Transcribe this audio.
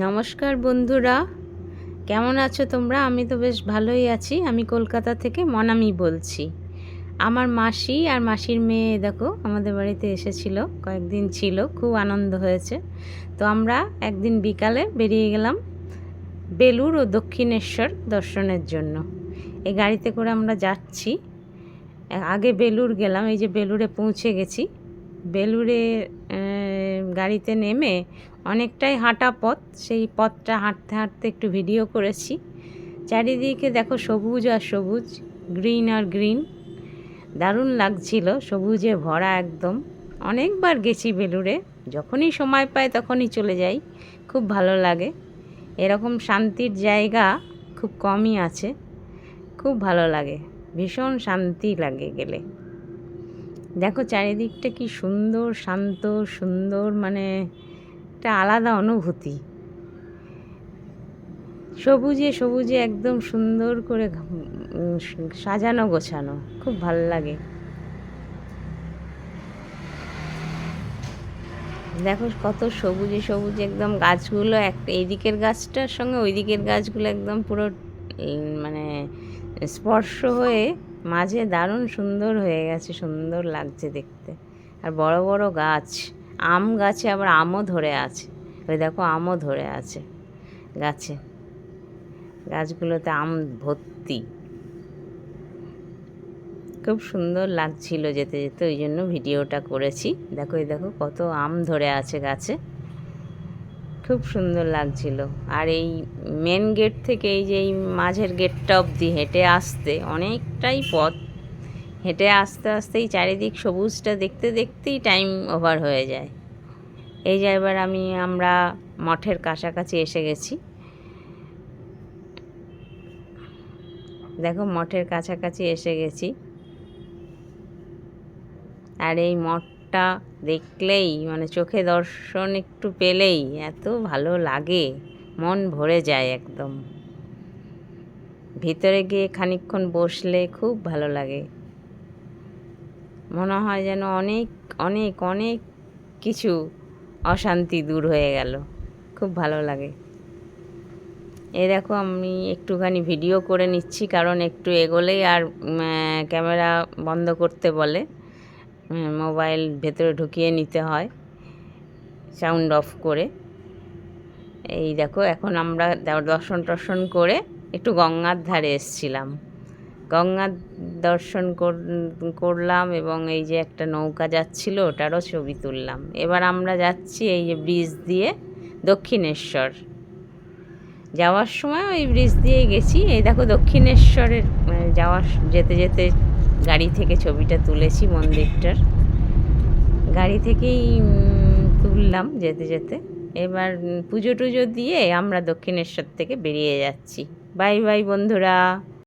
নমস্কার বন্ধুরা। কেমন আছো তোমরা? আমি তো বেশ ভালোই আছি। আমি কলকাতা থেকে মনামি বলছি। আমার মাসি আর মাসির মেয়ে দেখো, আমাদের বাড়িতে এসেছিল, কয়েকদিন ছিল, খুব আনন্দ হয়েছে। তো আমরা একদিন বিকালে বেরিয়ে গেলাম বেলুর ও দক্ষিণেশ্বর দর্শনের জন্য। এই গাড়িতে করে আমরা যাচ্ছি। আগে বেলুর গেলাম, এই যে বেলুরে পৌঁছে গেছি। বেলুরে গাড়িতে নেমে অনেকটাই হাঁটা পথ, সেই পথটা হাঁটতে হাঁটতে একটু ভিডিও করেছি। চারিদিকে দেখো সবুজ আর সবুজ গ্রিন আর গ্রিন দারুণ লাগছিল, সবুজে ভরা একদম। অনেকবার গেছি বেলুড়ে, যখনই সময় পাই তখনই চলে যাই, খুব ভালো লাগে। এরকম শান্তির জায়গা খুব কমই আছে, খুব ভালো লাগে, ভীষণ শান্তি লাগে গেলে। দেখো চারিদিকটা কি সুন্দর, শান্ত, সুন্দর মানে একটা আলাদা অনুভূতি। সবুজে সবুজে একদম সুন্দর করে সাজানো, গোছানো। খুব ভালো লাগে। দেখো কত সবুজে সবুজে একদম গাছগুলো এক এই দিকের গাছটার সঙ্গে ওই দিকের গাছগুলো একদম পুরো মানে স্পর্শ হয়ে মাঝে দারুণ সুন্দর হয়ে গেছে, সুন্দর লাগছে দেখতে। আর বড় বড় গাছ। আম গাছে আবার আমও ধরে আছে। ওই দেখো আমও ধরে আছে গাছে। গাছগুলোতে আম ভর্তি। খুব সুন্দর লাগছিল যেতে যেতে, ওই জন্য ভিডিওটা করেছি। দেখো, এই দেখো কত আম ধরে আছে গাছে। খুব সুন্দর লাগছিল। আর এই মেন গেট থেকে এই যে এই মাঝের গেটটা অবধি হেঁটে আসতে অনেকটাই পথ হেঁটে আস্তে আসতেই চারিদিক সবুজটা দেখতে দেখতেই টাইম ওভার হয়ে যায়। এই যে এবার আমি, আমরা মঠের কাছাকাছি এসে গেছি। দেখো মঠের কাছাকাছি এসে গেছি। আর এই মঠটা দেখলেই মানে চোখে দর্শন একটু পেলেই এত ভালো লাগে, মন ভরে যায় একদম। ভিতরে গিয়ে খানিকক্ষণ বসলে খুব ভালো লাগে। মনে হয় যেন অনেক অনেক অনেক কিছু অশান্তি দূর হয়ে গেল। খুব ভালো লাগে। এই দেখো, আমি একটুখানি ভিডিও করে নিচ্ছি, কারণ একটু এগোলেই আর ক্যামেরা বন্ধ করতে বলে মোবাইল ভেতরে ঢুকিয়ে নিতে হয় সাউন্ড অফ করে। এই দেখো, এখন আমরা দর্শন টর্শন করে একটু গঙ্গার ধারে এসছিলাম। গঙ্গার দর্শন কর- করলাম এবং এই যে একটা নৌকা যাচ্ছিল ওটারও ছবি তুললাম। এবার আমরা যাচ্ছি এই যে ব্রিজ দিয়ে দক্ষিণেশ্বর। যাওয়ার সময় ওই ব্রিজ দিয়ে গেছি। এই দেখো দক্ষিণেশ্বরের মানে যাওয়ার যেতে যেতে গাড়ি থেকে ছবিটা তুলেছি মন্দিরটার। গাড়ি থেকেই তুললাম যেতে যেতে। এবার পুজো টুজো দিয়ে আমরা দক্ষিণেশ্বর থেকে বেরিয়ে যাচ্ছি। বাই বাই বন্ধুরা।